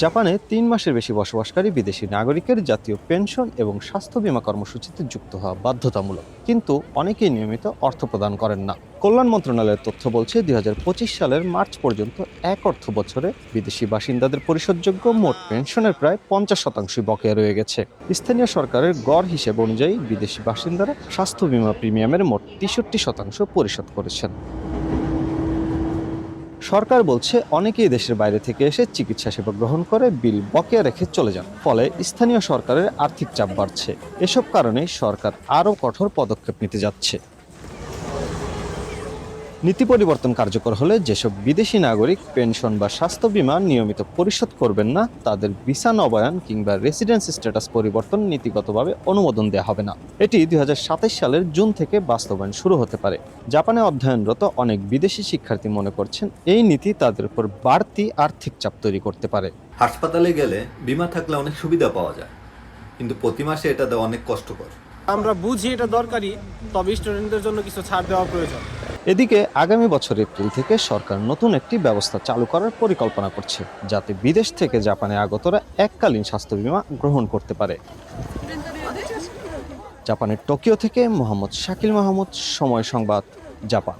জাপানে তিন মাসের বেশি বসবাসকারী বিদেশি নাগরিকের জাতীয় পেনশন এবং স্বাস্থ্য বীমা কর্মসূচিতে যুক্ত হওয়া বাধ্যতামূলক। কিন্তু অনেকেই নিয়মিত অর্থ প্রদান করেন না। কল্যাণ মন্ত্রণালয়ের তথ্য বলছে, দুই হাজার পঁচিশ সালের মার্চ পর্যন্ত এক অর্থ বছরে বিদেশি বাসিন্দাদের পরিশোধযোগ্য মোট পেনশনের প্রায় পঞ্চাশ শতাংশই বকেয়া রয়ে গেছে। স্থানীয় সরকারের গড় হিসেব অনুযায়ী বিদেশি বাসিন্দারা স্বাস্থ্য বিমা প্রিমিয়ামের মোট তেষট্টি শতাংশ পরিশোধ করেছেন। সরকার বলছে অনেকেই দেশের বাইরে থেকে এসে চিকিৎসা সেবা গ্রহণ করে বিল বকেয়া রেখে চলে যান। ফলে স্থানীয় সরকারের আর্থিক চাপ বাড়ছে। এসব কারণে সরকার আরও কঠোর পদক্ষেপ নিতে যাচ্ছে। নীতি পরিবর্তন কার্যকর হলে যেসব বিদেশি নাগরিক পেনশন বা স্বাস্থ্য বীমা নিয়মিত পরিশোধ করবেন না তাদের ভিসা নবায়ন কিংবা রেসিডেন্স স্ট্যাটাস পরিবর্তন নীতিগতভাবে অনুমোদন দেওয়া হবে না। এটি দু হাজার সাতাশ সালের জুন থেকে বাস্তবায়ন শুরু হতে পারে। জাপানে অধ্যয়নরত অনেক বিদেশি শিক্ষার্থী মনে করছেন এই নীতি তাদের উপর বাড়তি আর্থিক চাপ তৈরি করতে পারে। হাসপাতালে গেলে বিমা থাকলে অনেক সুবিধা পাওয়া যায় কিন্তু প্রতি মাসে এটা দেওয়া অনেক কষ্টকর। আমরা বুঝি এটা দরকারি তবে স্টুডেন্টদের জন্য কিছু ছাড় দেওয়া প্রয়োজন। এদিকে আগামী বছর এপ্রিল থেকে সরকার নতুন একটি ব্যবস্থা চালু করার পরিকল্পনা করছে, যাতে বিদেশ থেকে জাপানে আগতরা এককালীন স্বাস্থ্য বিমা গ্রহণ করতে পারে। জাপানের টোকিও থেকে মোহাম্মদ শাকিল মাহমুদ, সময় সংবাদ, জাপান।